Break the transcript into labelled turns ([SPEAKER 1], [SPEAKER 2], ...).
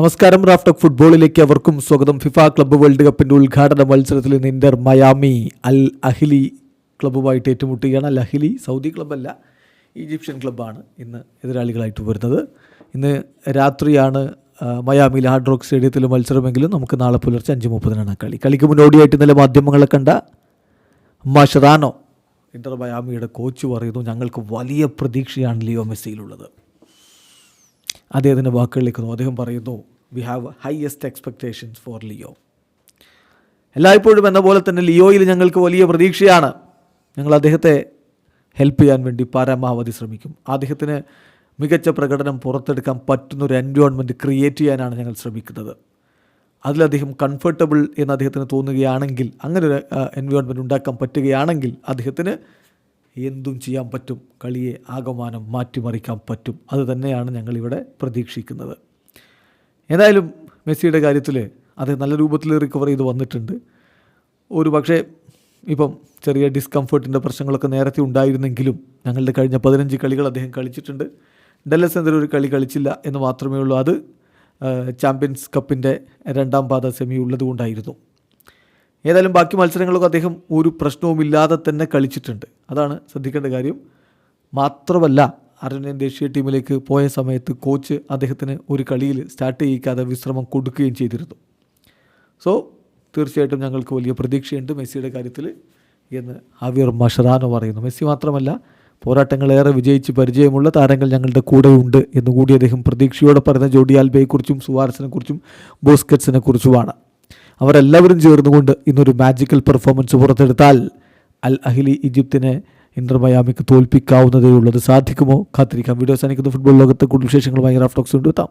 [SPEAKER 1] നമസ്കാരം raft of ഫുട്ബോളിലേക്ക് അവർക്കും സ്വാഗതം. ഫിഫ ക്ലബ്ബ് വേൾഡ് കപ്പിന്റെ ഉദ്ഘാടന മത്സരത്തിൽ ഇന്ന് ഇന്റർ മയാമി അൽ അഹ്ലി ക്ലബ്ബുമായിട്ട് ഏറ്റുമുട്ടുകയാണ്. അൽ അഹ്ലി സൗദി ക്ലബ്ബല്ല ഈജിപ്ഷ്യൻ ക്ലബ്ബാണ് ഇന്ന് എതിരാളികളായിട്ട് വരുന്നത്. ഇന്ന് രാത്രിയാണ് മയാമിയിലെ ഹാർഡ് റോക്ക് സ്റ്റേഡിയത്തിൽ മത്സരമെങ്കിലും നമുക്ക് നാളെ പുലർച്ചെ അഞ്ച് മുപ്പതിനാണ് കളി. കളിക്ക് മുന്നോടിയായിട്ട് ഇന്നലെ മാധ്യമങ്ങളെ കണ്ട മഷറാനോ ഇന്റർ മയാമിയുടെ കോച്ച് പറയുന്നു ഞങ്ങൾക്ക് വലിയ പ്രതീക്ഷയാണ് ലിയോ മെസ്സിയിലുള്ളത്. അദ്ദേഹത്തിന്റെ വാക്കുകളിലേക്ക്. അദ്ദേഹം പറയുന്നു we have highest expectations for Leo എല്ലായ്പ്പോഴും എന്ന പോലെ തന്നെ ലിയോയിൽ ഞങ്ങൾക്ക് വലിയ പ്രതീക്ഷയാണ്. ഞങ്ങൾ അദ്ദേഹത്തെ ഹെൽപ്പ് ചെയ്യാൻ വേണ്ടി പരമാവധി ശ്രമിക്കും. അദ്ദേഹത്തിന് മികച്ച പ്രകടനം പുറത്തെടുക്കാൻ പറ്റുന്നൊരു എൻവയോൺമെന്റ് ക്രിയേറ്റ് ചെയ്യാനാണ് ഞങ്ങൾ ശ്രമിക്കുന്നത്. അതിലദ്ദേഹം കംഫർട്ടബിൾ എന്ന് അദ്ദേഹത്തിന് തോന്നുകയാണെങ്കിൽ അങ്ങനെ ഒരു എൻവയോൺമെന്റ് ഉണ്ടാക്കാൻ പറ്റുകയാണെങ്കിൽ അദ്ദേഹത്തിന് എന്തും ചെയ്യാൻ പറ്റും കളിയെ ആകമാനം മാറ്റിമറിക്കാൻ പറ്റും. അത് തന്നെയാണ് ഞങ്ങളിവിടെ പ്രതീക്ഷിക്കുന്നത്. ഏതായാലും മെസ്സിയുടെ കാര്യത്തിൽ അത് നല്ല രൂപത്തിൽ റിക്കവർ ചെയ്ത് വന്നിട്ടുണ്ട്. ഒരു പക്ഷേ ഇപ്പം ചെറിയ ഡിസ്കംഫർട്ടിന്റെ പ്രശ്നങ്ങളൊക്കെ നേരത്തെ ഉണ്ടായിരുന്നെങ്കിലും ഞങ്ങളുടെ കഴിഞ്ഞ പതിനഞ്ച് കളികൾ അദ്ദേഹം കളിച്ചിട്ടുണ്ട്. ഡെല്ലസ് എന്തൊരു ഒരു കളി കളിച്ചില്ല എന്ന് മാത്രമേ ഉള്ളൂ. അത് ചാമ്പ്യൻസ് കപ്പിന്റെ രണ്ടാം പാത സെമി ഉള്ളതുകൊണ്ടായിരുന്നു. ഏതായാലും ബാക്കി മത്സരങ്ങളൊക്കെ അദ്ദേഹം ഒരു പ്രശ്നവുമില്ലാതെ തന്നെ കളിച്ചിട്ടുണ്ട്. അതാണ് ശ്രദ്ധിക്കേണ്ട കാര്യം. മാത്രമല്ല അർജന്റീന ദേശീയ ടീമിലേക്ക് പോയ സമയത്ത് കോച്ച് അദ്ദേഹത്തിന് ഒരു കളിയിൽ സ്റ്റാർട്ട് ചെയ്യിക്കാതെ വിശ്രമം കൊടുക്കുകയും ചെയ്തിരുന്നു. സോ തീർച്ചയായിട്ടും ഞങ്ങൾക്ക് വലിയ പ്രതീക്ഷയുണ്ട് മെസ്സിയുടെ കാര്യത്തിൽ എന്ന് ഹവിയർ മഷറാനോ പറയുന്നു. മെസ്സി മാത്രമല്ല പോരാട്ടങ്ങളേറെ വിജയിച്ച് പരിചയമുള്ള താരങ്ങൾ ഞങ്ങളുടെ കൂടെയുണ്ട് എന്നുകൂടി അദ്ദേഹം പ്രതീക്ഷയോടെ പറയുന്ന. ജോഡി ആൽബയെക്കുറിച്ചും ബോസ്കറ്റ്സിനെ കുറിച്ചുമാണ് അവരെല്ലാവരും ചേർന്നുകൊണ്ട് ഇന്നൊരു മാജിക്കൽ പെർഫോമൻസ് പുറത്തെടുത്താൽ അൽ അഹ്ലി ഈജിപ്തിനെ ഇന്റർ മയാമിക്ക് തോൽപ്പിക്കാവുന്നതേ ഉള്ളത് സാധിക്കുമോ? കാത്തിരിക്കാം. വീഡിയോ സാധിക്കുന്ന ഫുട്ബോൾ ലോകത്തെ കൂടുതൽ വിശേഷങ്ങളുമായി റാഫ്റ്റോക്സ് കൊണ്ടുവെത്താം